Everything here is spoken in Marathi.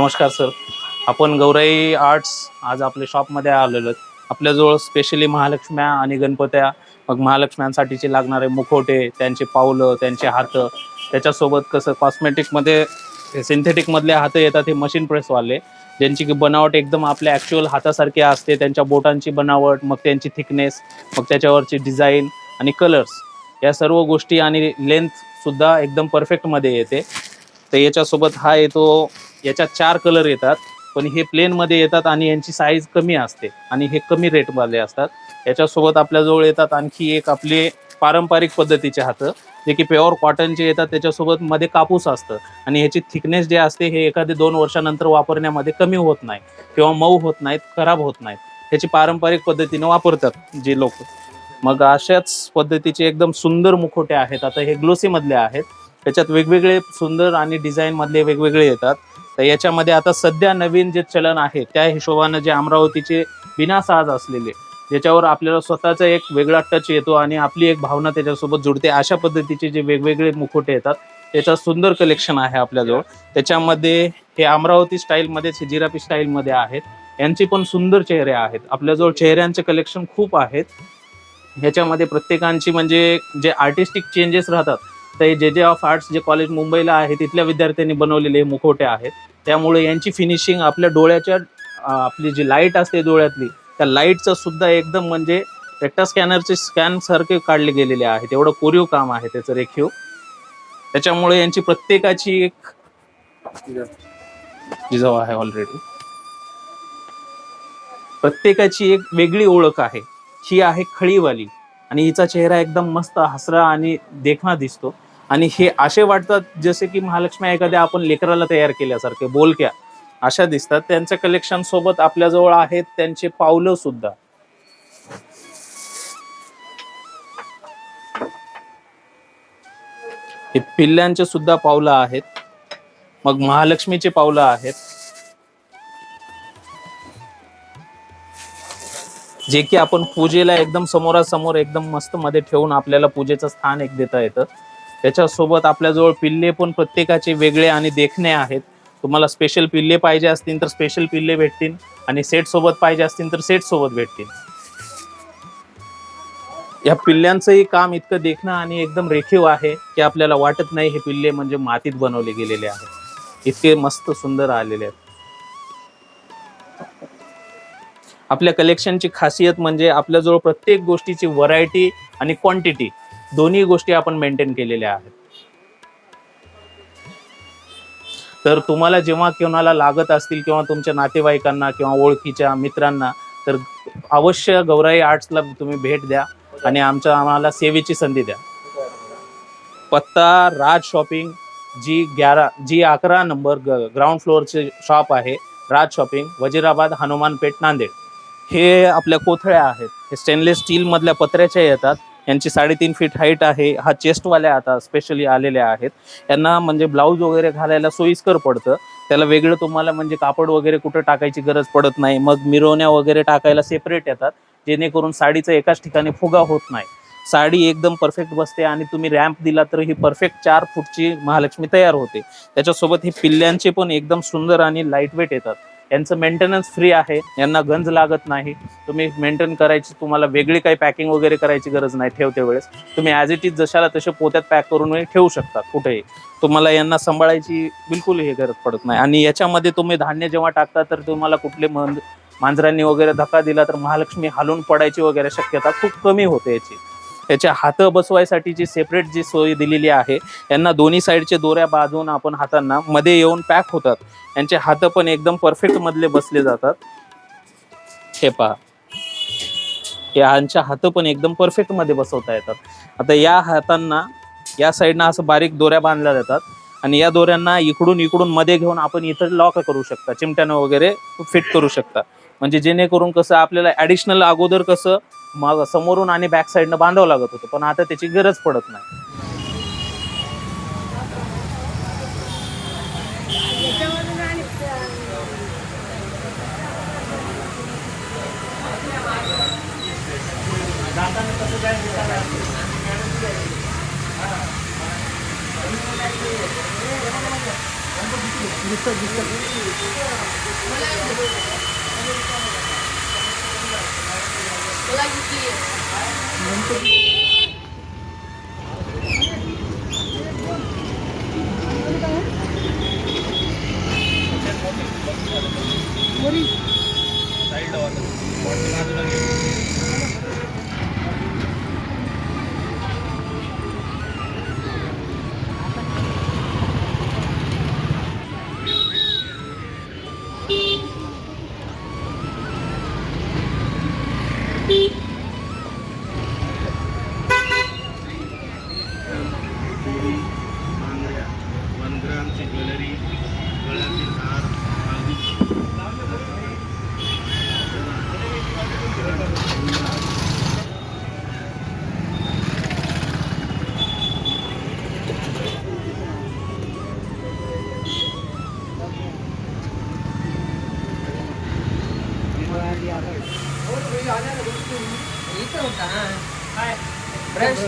नमस्कार सर. आपण गौराई आर्ट्स आज आपल्या शॉपमध्ये आलेलो आपल्याजवळ स्पेशली महालक्ष्म्या आणि गणपत्या मग महालक्ष्म्यांसाठीचे लागणारे मुखवटे त्यांचे पावलं त्यांचे हात त्याच्यासोबत कसं कॉस्मेटिकमध्ये सिंथेटिकमधले हात येतात हे मशीन प्रेसवाले ज्यांची की बनावट एकदम आपल्या ॲक्च्युअल हातासारखी असते. त्यांच्या बोटांची बनावट मग त्यांची थिकनेस मग त्याच्यावरची डिझाईन आणि कलर्स या सर्व गोष्टी आणि लेंथसुद्धा एकदम परफेक्टमध्ये येते. तर याच्यासोबत हा येतो याच्यात चार कलर येतात पण हे प्लेनमध्ये येतात आणि यांची साईज कमी असते आणि हे कमी रेटवाले असतात. याच्यासोबत आपल्याजवळ येतात आणखी एक आपले पारंपरिक पद्धतीचे हात जे की प्युअर कॉटनचे येतात. त्याच्यासोबत मध्ये कापूस असतं आणि ह्याची थिकनेस जे असते हे एखादे दोन वर्षानंतर वापरण्यामध्ये कमी होत नाही किंवा मऊ होत नाहीत खराब होत नाहीत. ह्याची पारंपरिक पद्धतीने वापरतात जे लोक. मग अशाच पद्धतीचे एकदम सुंदर मुखोटे आहेत. आता हे ग्लोसीमधले आहेत. त्याच्यात वेगवेगळे सुंदर आणि डिझाईन मधले वेगवेगळे येतात. तर याच्यामध्ये आता सध्या नवीन जे चलन आहे त्या हिशोबानं जे अमरावतीचे बिनासाज असलेले ज्याच्यावर आपल्याला स्वतःचा एक वेगळा टच येतो आणि आपली एक भावना त्याच्यासोबत जुडते अशा पद्धतीचे जे वेगवेगळे मुखोटे येतात त्याचं सुंदर कलेक्शन आहे आपल्याजवळ. त्याच्यामध्ये हे अमरावती स्टाईलमध्ये जिरापी स्टाईलमध्ये आहेत. यांचे पण सुंदर चेहरे आहेत. आपल्याजवळ चेहऱ्यांचे कलेक्शन खूप आहेत. ह्याच्यामध्ये प्रत्येकांची म्हणजे जे आर्टिस्टिक चेंजेस राहतात ते जे जे ऑफ आर्ट्स जे कॉलेज मुंबईला आहे तिथल्या विद्यार्थ्यांनी बनवलेले मुखोटे मुखवटे आहेत. त्यामुळे यांची फिनिशिंग आपल्या डोळ्याच्या आपली जी लाइट असते डोळ्यातली त्या लाईटचं सुद्धा एकदम म्हणजे रेक्टा स्कॅनरचे स्कॅन सारखे काढले गेलेले आहेत. एवढं कोरीव काम आहे त्याचं रेखीव. त्याच्यामुळे यांची प्रत्येकाची एक जिजाव आहे ऑलरेडी प्रत्येकाची एक वेगळी ओळख आहे. ही आहे खळीवाली. आणि हिचा चेहरा एकदम मस्त हसरा आणि देखणा दिसतो. आणि हे असे वाटतात जसे की महालक्ष्मी एखाद्या आपण लेकराला तयार केल्यासारखे बोलक्या अशा दिसतात. त्यांच्या कलेक्शन सोबत आपल्याजवळ आहेत त्यांचे पावलं सुद्धा. हे पिल्ल्यांचे सुद्धा पावलं आहेत. मग महालक्ष्मीचे पावलं आहेत. जे की आपण पूजेला एकदम समोरासमोर एकदम मस्त मध्ये ठेवून आपल्याला पूजेचं स्थान एक देता येतं. त्याच्यासोबत आपल्याजवळ पिल्ले पण प्रत्येकाचे वेगळे आणि देखणे आहेत. तुम्हाला स्पेशल पिल्ले पाहिजे असतील तर स्पेशल पिल्ले भेटतील आणि सेट सोबत पाहिजे असतील तर सेट सोबत भेटतील. या पिल्ल्यांचंही काम इतकं देखणं आणि एकदम रेखीव आहे की आपल्याला वाटत नाही हे पिल्ले म्हणजे मातीत बनवले गेलेले आहेत. इतके मस्त सुंदर आलेले आहेत. आपल्या कलेक्शनची खासियत म्हणजे आपल्याजवळ प्रत्येक गोष्टीची व्हरायटी आणि क्वांटिटी दोन्ही गोष्टी आपण मेंटेन केलेल्या आहेत. तर तुम्हाला जेव्हा कोणाला लागत असतील किंवा तुमच्या नातेवाईकांना किंवा ओळखीच्या मित्रांना तर अवश्य गौराई आर्ट्सला तुम्ही भेट द्या आणि आमच्या आम्हाला सेवेची संधी द्या. पत्ता राज शॉपिंग जी ग्यारा जी अकरा नंबर ग्राउंड फ्लोअरचे शॉप आहे राज शॉपिंग वजीराबाद हनुमान पेठ नांदेड. हे आपल्या कोथळ्या आहेत. हे स्टेनलेस स्टील मधल्या पत्र्याच्या येतात. यांची साडेतीन फीट हाईट आहे. हा चेस्टवाल्या आता स्पेशली आलेल्या आहेत. यांना म्हणजे ब्लाऊज वगैरे घालायला सोयीस्कर पडतं. त्याला वेगळं तुम्हाला म्हणजे कापड वगैरे कुठं टाकायची गरज पडत नाही. मग मिरवण्या वगैरे टाकायला सेपरेट येतात. जेणेकरून साडीचा एकाच ठिकाणी फुगा होत नाही. साडी एकदम परफेक्ट बसते आणि तुम्ही रॅम्प दिला तर ही परफेक्ट चार फूटची महालक्ष्मी तयार होते. त्याच्यासोबत ही पिल्ल्यांचे पण एकदम सुंदर आणि लाइट वेट येतात. यांचं मेंटेनन्स फ्री आहे. यांना गंज लागत नाही. तुम्ही मेंटेन करायची तुम्हाला वेगळी काही पॅकिंग वगैरे करायची गरज नाही ठेवते वेळेस. तुम्ही ॲज इट इज जशाला तसे पोत्यात पॅक करून ठेवू शकता कुठेही. तुम्हाला यांना सांभाळायची बिलकुल हे गरज पडत नाही. आणि याच्यामध्ये तुम्ही धान्य जेव्हा टाकता तर तुम्हाला कुठले मांजरांनी वगैरे धक्का दिला तर महालक्ष्मी हालून पडायची वगैरे शक्यता खूप कमी होते याची. त्याच्या हात बसवायसाठीची सेपरेट जी सोय दिलेली आहे यांना दोन्ही साईडचे दोऱ्या बाजून आपण हातांना मध्ये येऊन पॅक होतात. यांचे हात पण एकदम परफेक्ट मधले बसले जातात. हे पहा. यांच्या हात पण एकदम परफेक्टमध्ये बसवता येतात. आता या हातांना या साईडनं असं बारीक दोऱ्या बांधल्या जातात आणि या दोऱ्यांना इकडून इकडून मध्ये घेऊन आपण इथं लॉक करू शकता. चिमट्यानं वगैरे फिट करू शकता. म्हणजे जेणेकरून कसं आपल्याला ॲडिशनल अगोदर कसं मग समोरून आणि बॅक साईडनं बांधावं लागत होतं. पण आता त्याची गरज पडत नाही. Muito bom. happy इथं होता हा काय ब्रश